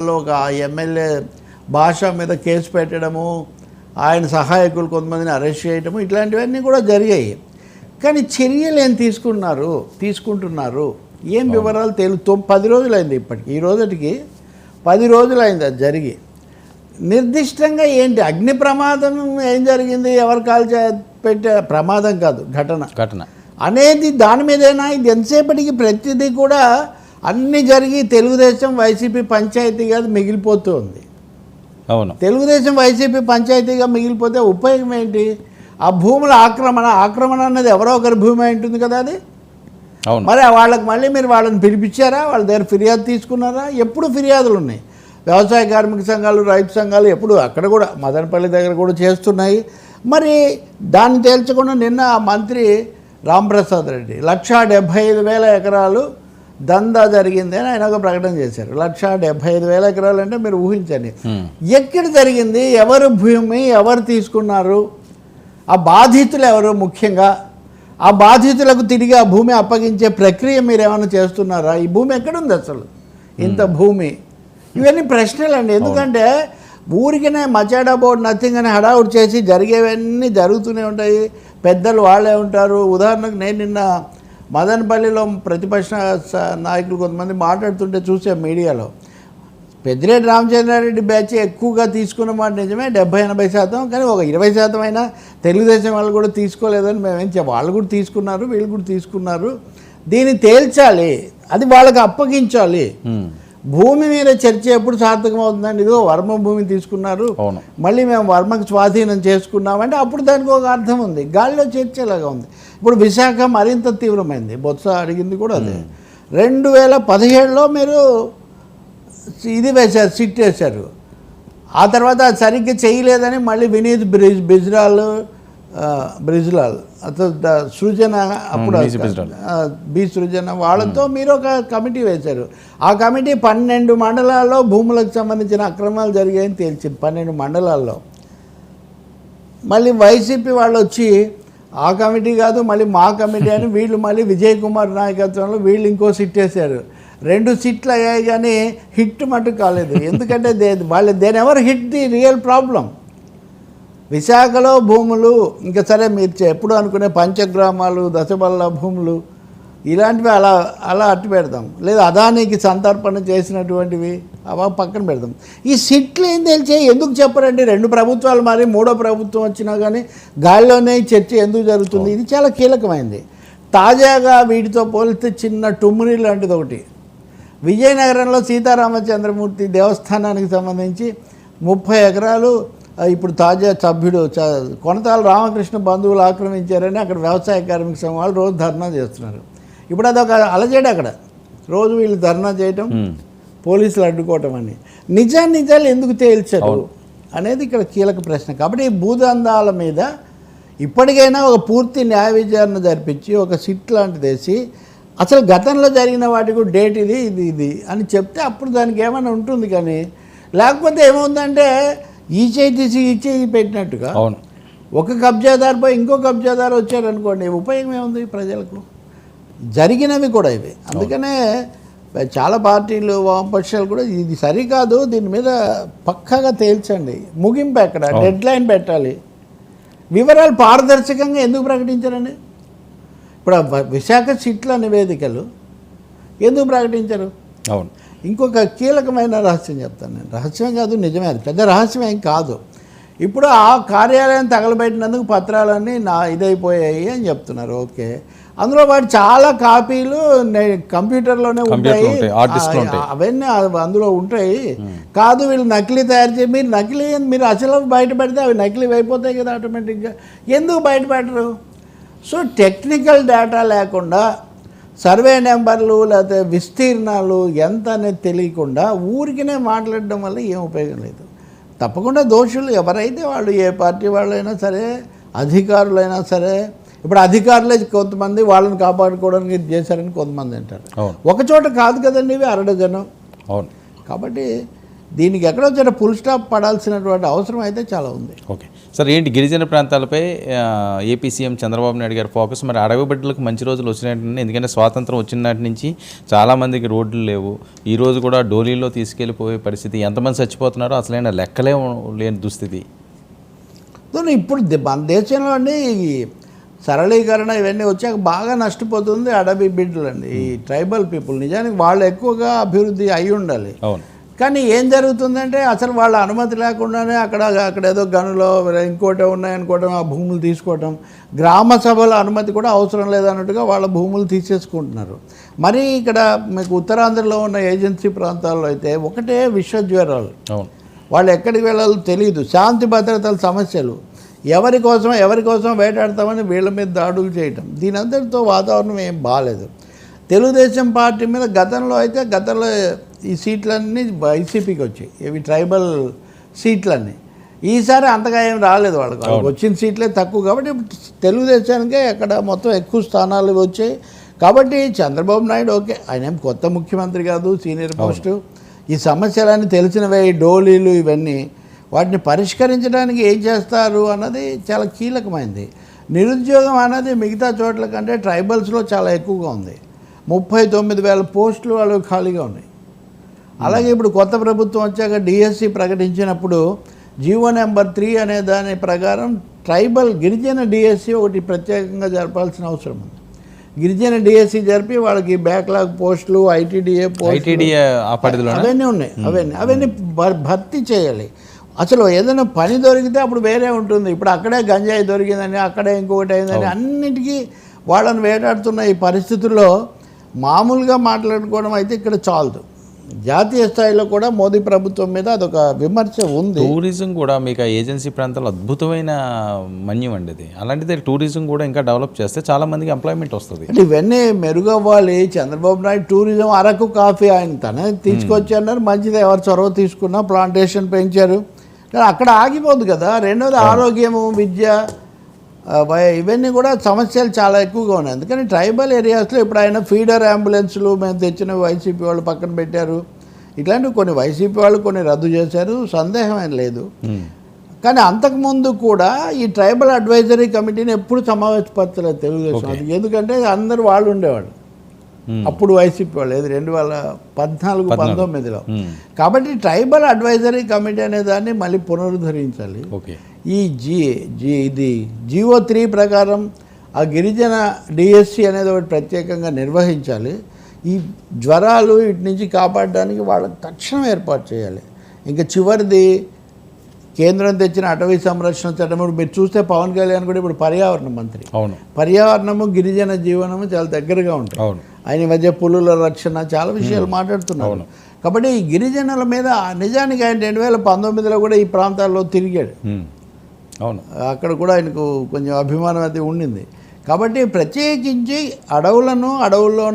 ఒక ఎమ్మెల్యే భాష మీద కేసు పెట్టడము ఆయన సహాయకులు కొంతమందిని అరెస్ట్ చేయడము ఇట్లాంటివన్నీ కూడా జరిగాయి. కానీ చర్యలు ఏం తీసుకున్నారు తీసుకుంటున్నారు? ఏం వివరాలు తెలు పది రోజులైంది ఇప్పటికి. ఈ రోజుకి పది రోజులైంది అది జరిగి. నిర్దిష్టంగా ఏంటి? అగ్ని ప్రమాదం ఏం జరిగింది? ఎవరు కాల్ పెట్టే ప్రమాదం కాదు ఘటన. ఘటన. అనేది దాని మీదేనా? ఇది ఎంతసేపటికి ప్రతిదీ కూడా అన్ని జరిగి తెలుగుదేశం వైసీపీ పంచాయతీగా మిగిలిపోతూ ఉంది అవును. తెలుగుదేశం వైసీపీ పంచాయతీగా మిగిలిపోతే ఉపయోగం ఏంటి? ఆ భూముల ఆక్రమణ ఆక్రమణ అన్నది ఎవరో ఒకరి భూమి అయి ఉంటుంది కదా అది? అవును. మరి వాళ్ళకి మళ్ళీ మీరు వాళ్ళని పిలిపించారా? వాళ్ళ దగ్గర ఫిర్యాదు తీసుకున్నారా? ఎప్పుడు ఫిర్యాదులు ఉన్నాయి? వ్యవసాయ కార్మిక సంఘాలు రైతు సంఘాలు ఎప్పుడు అక్కడ కూడా మదనపల్లి దగ్గర కూడా చేస్తున్నాయి. మరి దాన్ని తేల్చకుండా నిన్న మంత్రి రాంప్రసాద్ రెడ్డి లక్షా డెబ్భై ఐదు వేల ఎకరాలు దందా జరిగింది అని ఆయన ఒక ప్రకటన చేశారు. లక్షా డెబ్భై ఐదు వేల ఎకరాలు అంటే మీరు ఊహించండి. ఎక్కడ జరిగింది? ఎవరు భూమి? ఎవరు తీసుకున్నారు? ఆ బాధితులు ఎవరు ముఖ్యంగా? ఆ బాధితులకు తిరిగి ఆ భూమి అప్పగించే ప్రక్రియ మీరు ఏమైనా చేస్తున్నారా? ఈ భూమి ఎక్కడుంది అసలు? ఇంత భూమి. ఇవన్నీ ప్రశ్నలు అండి ఎందుకంటే ఊరికనే మచాడ్ అబౌట్ నథింగ్ అని హడావుడ్ చేసి జరిగేవన్నీ జరుగుతూనే ఉంటాయి. పెద్దలు వాళ్ళే ఉంటారు. ఉదాహరణకు నేను నిన్న మదనపల్లిలో ప్రతిపక్ష స- నాయకులు కొంతమంది మాట్లాడుతుంటే చూసే మీడియాలో పెద్దిరెడ్డి రామచంద్రారెడ్డి బ్యాచ్ ఎక్కువగా తీసుకున్న మాట నిజమే డెబ్బై ఎనభై శాతం కానీ ఒక ఇరవై శాతం అయినా తెలుగుదేశం వాళ్ళు కూడా తీసుకోలేదని మేమేం చెప్ప వాళ్ళు కూడా తీసుకున్నారు వీళ్ళు కూడా తీసుకున్నారు. దీన్ని తేల్చాలి అది వాళ్ళకి అప్పగించాలి. భూమి మీద చర్చ ఎప్పుడు సార్థకం అవుతుందండి ఇదిగో వర్మ భూమి తీసుకున్నారు. అవును. మళ్ళీ మేము వర్మకు స్వాధీనం చేసుకున్నామంటే అప్పుడు దానికి ఒక అర్థం ఉంది. గాలిలో చర్చలాగా ఉంది? ఇప్పుడు విశాఖ మరింత తీవ్రమైంది. బొత్స అడిగింది కూడా అదే. రెండు వేల పదిహేడులో మీరు ఇది వేశారు సిట్ వేశారు. ఆ తర్వాత అది సరిగ్గా చేయలేదని మళ్ళీ వినీత్ బ్రిజ్ బిజ్రాల్ బ్రిజ్లాల్. అతను సృజన అప్పుడు బి. సృజన. వాళ్ళతో మీరు ఒక కమిటీ వేశారు. ఆ కమిటీ పన్నెండు మండలాల్లో భూములకు సంబంధించిన అక్రమాలు జరిగాయని తేల్చింది పన్నెండు మండలాల్లో. మళ్ళీ వైసీపీ వాళ్ళు వచ్చి ఆ కమిటీ కాదు మళ్ళీ మా కమిటీ అని వీళ్ళు మళ్ళీ విజయ్ కుమార్ నాయకత్వంలో వీళ్ళు ఇంకో సిట్ వేశారు. రెండు సిట్లు అయ్యాయి కానీ హిట్ మటు కాలేదు. ఎందుకంటే దే వాళ్ళు దేని ఎవరు హిట్ ది రియల్ ప్రాబ్లం? విశాఖలో భూములు ఇంకా సరే మీరు ఎప్పుడు అనుకునే పంచగ్రామాలు దశబల్ల భూములు ఇలాంటివి అలా అలా అట్టు పెడతాం. లేదా అదానికి సంతర్పణ చేసినటువంటివి అవ పక్కన పెడతాం. ఈ సిట్లు ఏం తెలిసే ఎందుకు చెప్పరండి? రెండు ప్రభుత్వాలు మారి మూడో ప్రభుత్వం వచ్చినా కానీ గాలిలోనే చర్చ ఎందుకు జరుగుతుంది? ఇది చాలా కీలకమైంది. తాజాగా వీటితో పోలిస్తే చిన్న టుమ్మిరి లాంటిది ఒకటి. విజయనగరంలో సీతారామచంద్రమూర్తి దేవస్థానానికి సంబంధించి ముప్పై ఎకరాలు ఇప్పుడు తాజా సభ్యుడు కొనతాల రామకృష్ణ బంధువులు ఆక్రమించారని అక్కడ వ్యవసాయ కార్మిక సంఘం వాళ్ళు రోజు ధర్నా చేస్తున్నారు. ఇప్పుడు అదొక అలజడి అక్కడ. రోజు వీళ్ళు ధర్నా చేయటం. పోలీసులు అడ్డుకోవటం అని. నిజాన్ని నిజాలు ఎందుకు తేల్చరు అనేది ఇక్కడ కీలక ప్రశ్న. కాబట్టి ఈ భూదందాల మీద ఇప్పటికైనా ఒక పూర్తి న్యాయ విచారణ జరిపించి ఒక సిట్ లాంటిది వేసి అసలు గతంలో జరిగిన వాటికి డేట్ ఇది ఇది ఇది అని చెప్తే అప్పుడు దానికి ఏమైనా ఉంటుంది కానీ లేకపోతే ఏమవుందంటే ఈ చేయి తీసి ఈ చేయి పెట్టినట్టుగా అవును. ఒక కబ్జాదారు పోయి ఇంకో కబ్జాదారు వచ్చారనుకోండి ఉపయోగం ఏముంది ప్రజలకు? జరిగినవి కూడా ఇవి. అందుకనే చాలా పార్టీలు వామపక్షాలు కూడా ఇది సరికాదు దీని మీద పక్కాగా తేల్చండి. ముగింపు ఎక్కడ? డెడ్ లైన్ పెట్టాలి. వివరాలు పారదర్శకంగా ఎందుకు ప్రకటించారండి? ఇప్పుడు విశాఖ సిట్ల నివేదికలు ఎందుకు ప్రకటించరు? అవును. ఇంకొక కీలకమైన రహస్యం చెప్తాను నేను. రహస్యం కాదు నిజమే. అది పెద్ద రహస్యం ఏం కాదు. ఇప్పుడు ఆ కార్యాలయం తగలబెట్టినందుకు పత్రాలన్నీ నా ఇదైపోయాయి అని చెప్తున్నారు. ఓకే. అందులో వాటి చాలా కాపీలు కంప్యూటర్లోనే ఉంటాయి. అవన్నీ అవి అందులో ఉంటాయి. కాదు వీళ్ళు నకిలీ తయారు చేసి మీరు నకిలీ మీరు అసలు బయట పెడితే అవి నకిలీ అయిపోతాయి కదా ఆటోమేటిక్గా. ఎందుకు బయట పెట్టరు సో టెక్నికల్ డేటా లేకుండా సర్వే నెంబర్లు లేకపోతే విస్తీర్ణాలు ఎంత అనేది తెలియకుండా ఊరికినే మాట్లాడడం వల్ల ఏం ఉపయోగం లేదు. తప్పకుండా దోషులు ఎవరైతే వాళ్ళు ఏ పార్టీ వాళ్ళైనా సరే అధికారులైనా సరే ఇప్పుడు అధికారులే కొంతమంది వాళ్ళని కాపాడుకోవడానికి ఇది చేశారని కొంతమంది అంటారు. ఒక చోట కాదు కదండి ఇవి అరడజను. అవును. కాబట్టి దీనికి ఎక్కడో చోట ఫుల్ స్టాప్ పడాల్సినటువంటి అవసరం అయితే చాలా ఉంది. ఓకే. సార్ ఏంటి గిరిజన ప్రాంతాలపై ఏపీ సీఎం చంద్రబాబు నాయుడు గారి ఫోకస్ మరి అడవి బిడ్డలకు మంచి రోజులు వచ్చినట్టు ఎందుకంటే స్వాతంత్రం వచ్చిన నాటి నుంచి చాలామందికి రోడ్లు లేవు. ఈ రోజు కూడా డోలీలో తీసుకెళ్ళిపోయే పరిస్థితి ఎంతమంది చచ్చిపోతున్నారో అసలైన లెక్కలే లేని దుస్థితి. ఇప్పుడు మన దేశంలో అండి ఈ సరళీకరణ ఇవన్నీ వచ్చాక బాగా నష్టపోతుంది అడవి బిడ్డలండి. ఈ ట్రైబల్ పీపుల్ నిజానికి వాళ్ళు ఎక్కువగా అభివృద్ధి అయి ఉండాలి అవును. కానీ ఏం జరుగుతుందంటే అసలు వాళ్ళ అనుమతి లేకుండానే అక్కడ అక్కడ ఏదో గనులో ఇంకోటి ఉన్నాయనుకోవటం ఆ భూములు తీసుకోవటం గ్రామ సభల అనుమతి కూడా అవసరం లేదన్నట్టుగా వాళ్ళ భూములు తీసేసుకుంటున్నారు. మరి ఇక్కడ మీకు ఉత్తరాంధ్రలో ఉన్న ఏజెన్సీ ప్రాంతాల్లో అయితే ఒకటే విశ్వజ్వరాలు. వాళ్ళు ఎక్కడికి వెళ్ళాలో తెలియదు. శాంతి భద్రతల సమస్యలు. ఎవరి కోసం ఎవరి కోసం వేటాడతామని వీళ్ళ మీద దాడులు చేయటం. దీని అందరితో వాతావరణం ఏం బాగాలేదు తెలుగుదేశం పార్టీ మీద గతంలో అయితే గతంలో ఈ సీట్లన్నీ వైసీపీకి వచ్చాయి. ఇవి ట్రైబల్ సీట్లన్నీ. ఈసారి అంతగా ఏం రాలేదు వాళ్ళకి. వాళ్ళకి వచ్చిన సీట్లే తక్కువ కాబట్టి తెలుగుదేశానికే అక్కడ మొత్తం ఎక్కువ స్థానాలు వచ్చాయి. కాబట్టి చంద్రబాబు నాయుడు ఓకే. ఆయన ఏం కొత్త ముఖ్యమంత్రి కాదు సీనియర్ పోస్టు. ఈ సమస్యలన్నీ తెలిసినవే ఈ డోలీలు ఇవన్నీ. వాటిని పరిష్కరించడానికి ఏం చేస్తారు అన్నది చాలా కీలకమైంది. నిరుద్యోగం అన్నది మిగతా చోట్ల కంటే ట్రైబల్స్లో చాలా ఎక్కువగా ఉంది. ముప్పై తొమ్మిది వేల పోస్టులు వాళ్ళు ఖాళీగా ఉన్నాయి. అలాగే ఇప్పుడు కొత్త ప్రభుత్వం వచ్చాక డిఎస్సి ప్రకటించినప్పుడు జీవో నెంబర్ త్రీ అనే దాని ప్రకారం ట్రైబల్ గిరిజన డిఎస్సి ఒకటి ప్రత్యేకంగా జరపాల్సిన అవసరం ఉంది. గిరిజన డిఎస్సి జరిపి వాళ్ళకి బ్యాక్లాగ్ పోస్టులు ఐటీడీఏ పోస్టులు ఐటీడీ ఆ పరిధిలో అవన్నీ ఉన్నాయి అవన్నీ అవన్నీ భర్తీ చేయాలి. అసలు ఏదైనా పని దొరికితే అప్పుడు వేరే ఉంటుంది. ఇప్పుడు అక్కడే గంజాయి దొరికిందని అక్కడే ఇంకొకటి అయిందని అన్నిటికీ వాళ్ళని వేటాడుతున్న ఈ పరిస్థితుల్లో మామూలుగా మాట్లాడుకోవడం అయితే ఇక్కడ చాలదు. జాతీయ స్థాయిలో కూడా మోదీ ప్రభుత్వం మీద అదొక విమర్శ ఉంది. టూరిజం కూడా మీకు ఆ ఏజెన్సీ ప్రాంతాల్లో అద్భుతమైన మన్యం అండి అలాంటిది టూరిజం కూడా ఇంకా డెవలప్ చేస్తే చాలా మందికి ఎంప్లాయ్మెంట్ వస్తుంది. అంటే ఇవన్నీ మెరుగవ్వాలి. చంద్రబాబు నాయుడు టూరిజం అరకు కాఫీ ఆయన తనే తీసుకొచ్చి అన్నారు. మంచిది ఎవరు చొరవ తీసుకున్నా ప్లాంటేషన్ పెంచారు. కానీ అక్కడ ఆగిపోదు కదా. రెండోది ఆరోగ్యము విద్య ఇవన్నీ కూడా సమస్యలు చాలా ఎక్కువగా ఉన్నాయి. అందుకని ట్రైబల్ ఏరియాస్లో ఇప్పుడు ఆయన ఫీడర్ అంబులెన్స్లు మేము తెచ్చిన వైసీపీ వాళ్ళు పక్కన పెట్టారు. ఇట్లాంటివి కొన్ని వైసీపీ వాళ్ళు కొన్ని రద్దు చేశారు. సందేహం ఏం లేదు. కానీ అంతకుముందు కూడా ఈ ట్రైబల్ అడ్వైజరీ కమిటీని ఎప్పుడు సమావేశపరచలేదు తెలుగుదేశం. అది ఎందుకంటే అందరూ వాళ్ళు ఉండేవాళ్ళు. అప్పుడు వైసీపీ వాళ్ళు ఏది రెండు వేల పద్నాలుగు పంతొమ్మిదిలో. కాబట్టి ట్రైబల్ అడ్వైజరీ కమిటీ అనే దాన్ని మళ్ళీ పునరుద్ధరించాలి. ఓకే. ఈ జీ జీ ఇది జీవో త్రీ ప్రకారం ఆ గిరిజన డిఎస్సి అనేది ఒకటి ప్రత్యేకంగా నిర్వహించాలి. ఈ జ్వరాలు వీటి నుంచి కాపాడడానికి వాళ్ళకి తక్షణం ఏర్పాటు చేయాలి. ఇంకా చివరిది కేంద్రం తెచ్చిన అటవీ సంరక్షణ చట్టం ఇప్పుడు మీరు చూస్తే పవన్ కళ్యాణ్ కూడా ఇప్పుడు పర్యావరణ మంత్రి. అవును. పర్యావరణము గిరిజన జీవనము చాలా దగ్గరగా ఉంటాయి అవును. ఆయన మధ్య పులుల రక్షణ చాలా విషయాలు మాట్లాడుతున్నారు. కాబట్టి ఈ గిరిజనుల మీద నిజానికి ఆయన రెండు వేల పంతొమ్మిదిలో కూడా ఈ ప్రాంతాల్లో తిరిగాడు. అవును. అక్కడ కూడా ఆయనకు కొంచెం అభిమానం అయితే ఉండింది. కాబట్టి ప్రత్యేకించి అడవులను అడవుల్లో